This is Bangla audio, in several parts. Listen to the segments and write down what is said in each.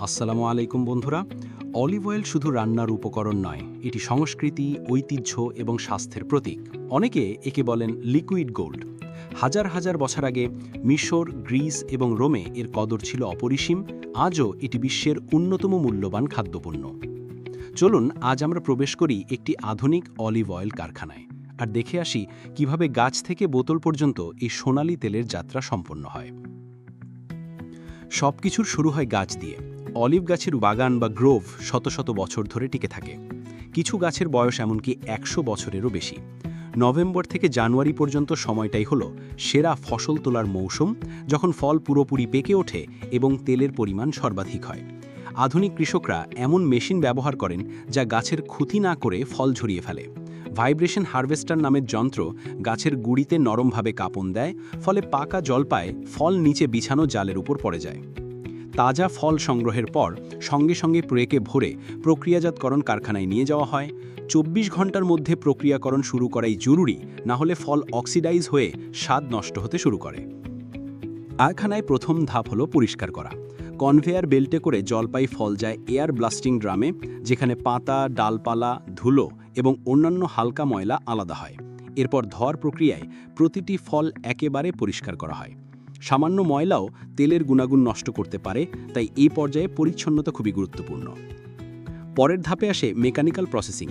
আসসালামু আলাইকুম বন্ধুরা। অলিভ অয়েল শুধু রান্নার উপকরণ নয়, এটি সংস্কৃতি, ঐতিহ্য এবং স্বাস্থ্যের প্রতীক। অনেকে একে বলেন লিকুইড গোল্ড। হাজার হাজার বছর আগে মিশর, গ্রিস এবং রোমে এর কদর ছিল অপরিসীম, আজও এটি বিশ্বের অন্যতম মূল্যবান খাদ্যপণ্য। চলুন, আজ আমরা প্রবেশ করি একটি আধুনিক অলিভ অয়েল কারখানায়। আর দেখে আসি কীভাবে গাছ থেকে বোতল পর্যন্ত এই সোনালি তেলের যাত্রা সম্পন্ন হয়। সবকিছুর শুরু হয় গাছ দিয়ে। অলিভ গাছের বাগান বা গ্রোভ শত শত বছর ধরে টিকে থাকে। কিছু গাছের বয়স এমনকি একশো বছরেরও বেশি। নভেম্বর থেকে জানুয়ারি পর্যন্ত সময়টাই হল সেরা ফসল তোলার মৌসুম, যখন ফল পুরোপুরি পেকে ওঠে এবং তেলের পরিমাণ সর্বাধিক হয়। আধুনিক কৃষকরা এমন মেশিন ব্যবহার করেন যা গাছের ক্ষতি না করে ফল ঝরিয়ে ফেলে। ভাইব্রেশন হারভেস্টার নামের যন্ত্র গাছের গুড়িতে নরমভাবে কাঁপন দেয়, ফলে পাকা জলপায় ফল নিচে বিছানো জালের উপর পড়ে যায়। তাজা ফল সংগ্রহের পর সঙ্গে সঙ্গে প্রেকে ভরে প্রক্রিয়াজাতকরণ কারখানায় নিয়ে যাওয়া হয়। চব্বিশ ঘণ্টার মধ্যে প্রক্রিয়াকরণ শুরু করাই জরুরি, না হলে ফল অক্সিডাইজ হয়ে স্বাদ নষ্ট হতে শুরু করে। কারখানায় প্রথম ধাপ হলো পরিষ্কার করা। কনভেয়ার বেল্টে করে জলপাই ফল যায় এয়ার ব্লাস্টিং ড্রামে, যেখানে পাতা, ডালপালা, ধুলো এবং অন্যান্য হালকা ময়লা আলাদা হয়। এরপর ধর প্রক্রিয়ায় প্রতিটি ফল একেবারে পরিষ্কার করা হয়। সামান্য ময়লাও তেলের গুণাগুণ নষ্ট করতে পারে, তাই এই পর্যায়ে পরিচ্ছন্নতা খুবই গুরুত্বপূর্ণ। পরের ধাপে আসে মেকানিক্যাল প্রসেসিং।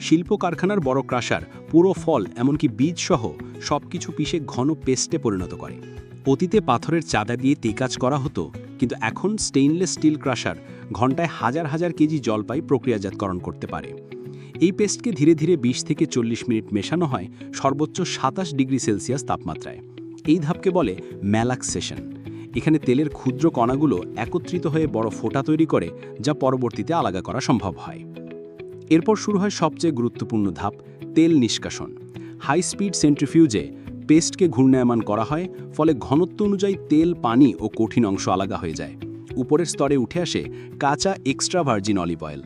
শিল্প কারখানার বড় ক্রাশার, পুরো ফল, এমনকি বীজসহ সব কিছু পিষে ঘন পেস্টে পরিণত করে। অতীতে পাথরের চাঁদা দিয়ে তেকাজ করা হতো, কিন্তু এখন স্টেইনলেস স্টিল ক্রাশার ঘন্টায় হাজার হাজার কেজি জলপাই প্রক্রিয়াজাতকরণ করতে পারে। এই পেস্টকে ধীরে ধীরে ২০ থেকে চল্লিশ মিনিট মেশানো হয় সর্বোচ্চ সাতাশ ডিগ্রি সেলসিয়াস তাপমাত্রায়। এই ধাপকে বলে ম্যালাক্সেশন এখানে তেলের ক্ষুদ্র কণাগুলো একত্রিত হয়ে বড় ফোঁটা তৈরি করে, যা পরবর্তীতে আলাদা করা সম্ভব হয়। এরপর শুরু হয় সবচেয়ে গুরুত্বপূর্ণ ধাপ, তেল নিষ্কাশন। হাই স্পিড সেন্ট্রিফিউজে পেস্টকে ঘূর্ণায়মান করা হয়, ফলে ঘনত্ব অনুযায়ী তেল, পানি ও কঠিন অংশ আলাদা হয়ে যায়। উপরের স্তরে উঠে আসে কাঁচা এক্সট্রা ভার্জিন অলিভ অয়েল।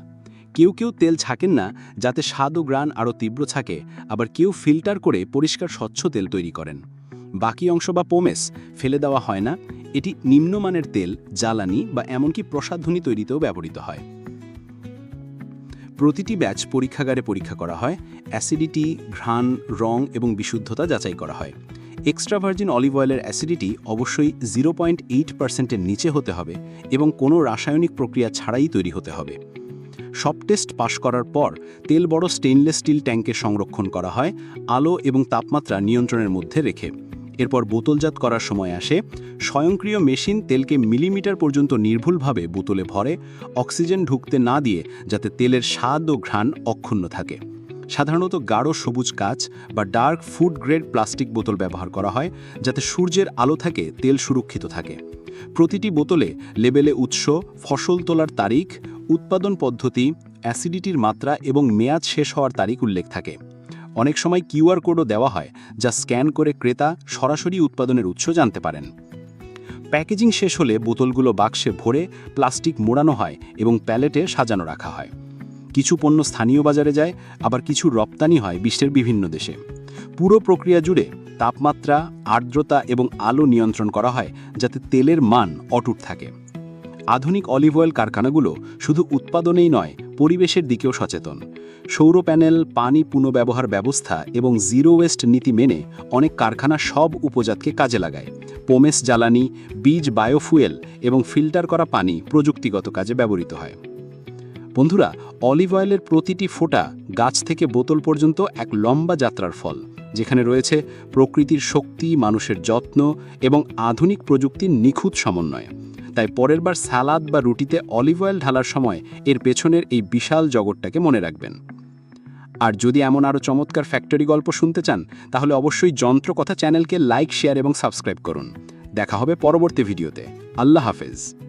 কেউ কেউ তেল ছাকেন না, যাতে স্বাদ ও গ্রান আরও তীব্র থাকে, আবার কেউ ফিল্টার করে পরিষ্কার স্বচ্ছ তেল তৈরি করেন। বাকি অংশ বা পোমেস ফেলে দেওয়া হয় না। এটি নিম্নমানের তেল, জ্বালানি বা এমনকি প্রসাধনী তৈরিতেও ব্যবহৃত হয়। প্রতিটি ব্যাচ পরীক্ষাগারে পরীক্ষা করা হয়। অ্যাসিডিটি, ঘ্রাণ, রং এবং বিশুদ্ধতা যাচাই করা হয়। এক্সট্রা ভার্জিন অলিভ অয়েলের অ্যাসিডিটি অবশ্যই জিরো পয়েন্ট এইট পার্সেন্টের নিচে হতে হবে এবং কোনো রাসায়নিক প্রক্রিয়া ছাড়াই তৈরি হতে হবে। সব টেস্ট পাশ করার পর তেল বড় স্টেইনলেস স্টিল ট্যাঙ্কে সংরক্ষণ করা হয়। আলো এবং তাপমাত্রা নিয়ন্ত্রণের মধ্যে রেখে। এরপর বোতলজাত করার সময় আসে। স্বয়ংক্রিয় মেশিন তেলকে মিলিমিটার পর্যন্ত নির্ভুলভাবে বোতলে ভরে, অক্সিজেন ঢুকতে না দিয়ে যাতে তেলের স্বাদ ও ঘ্রাণ অক্ষুণ্ণ থাকে। সাধারণত গাঢ় সবুজ কাচ বা ডার্ক ফুড গ্রেড প্লাস্টিক বোতল ব্যবহার করা হয়, যাতে সূর্যের আলো থাকে তেল সুরক্ষিত থাকে। প্রতিটি বোতলে লেবেলে উৎস, ফসল তোলার তারিখ, উৎপাদন পদ্ধতি, অ্যাসিডিটির মাত্রা এবং মেয়াদ শেষ হওয়ার তারিখ উল্লেখ থাকে। অনেক সময় কিউআর কোডও দেওয়া হয় যা স্ক্যান করে ক্রেতা সরাসরি উৎপাদনের উৎস জানতে পারেন। প্যাকেজিং শেষ হলে বোতলগুলো বাক্সে ভরে প্লাস্টিক মোড়ানো হয় এবং প্যালেটে সাজানো রাখা হয়। কিছু পণ্য স্থানীয় বাজারে যায়, আবার কিছু রপ্তানি হয় বিশ্বের বিভিন্ন দেশে। পুরো প্রক্রিয়া জুড়ে তাপমাত্রা, আর্দ্রতা এবং আলো নিয়ন্ত্রণ করা হয় যাতে তেলের মান অটুট থাকে। আধুনিক অলিভ অয়েল কারখানাগুলো শুধু উৎপাদনেই নয় পরিবেশের দিকেও সচেতন। সৌর প্যানেল, পানি পুনঃব্যবহার ব্যবস্থা এবং জিরো ওয়েস্ট নীতি মেনে অনেক কারখানা সব উপজাতকে কাজে লাগায়। পোমেস জ্বালানি, বীজ বায়োফুয়েল এবং ফিল্টার করা পানি প্রযুক্তিগত কাজে ব্যবহৃত হয়। বন্ধুরা, অলিভ অয়েলের প্রতিটি ফোঁটা গাছ থেকে বোতল পর্যন্ত এক লম্বা যাত্রার ফল, যেখানে রয়েছে প্রকৃতির শক্তি, মানুষের যত্ন এবং আধুনিক প্রযুক্তির নিখুঁত সমন্বয়। তাই পরের বার সালাদ বা রুটিতে অলিভ অয়েল ঢালার সময় এর পেছনের এই বিশাল জগৎটাকে মনে রাখবেন। আর যদি এমন আরও চমৎকার ফ্যাক্টরি গল্প শুনতে চান, তাহলে অবশ্যই যন্ত্র কথা চ্যানেলকে লাইক, শেয়ার এবং সাবস্ক্রাইব করুন। দেখা হবে পরবর্তী ভিডিওতে। আল্লাহ হাফেজ।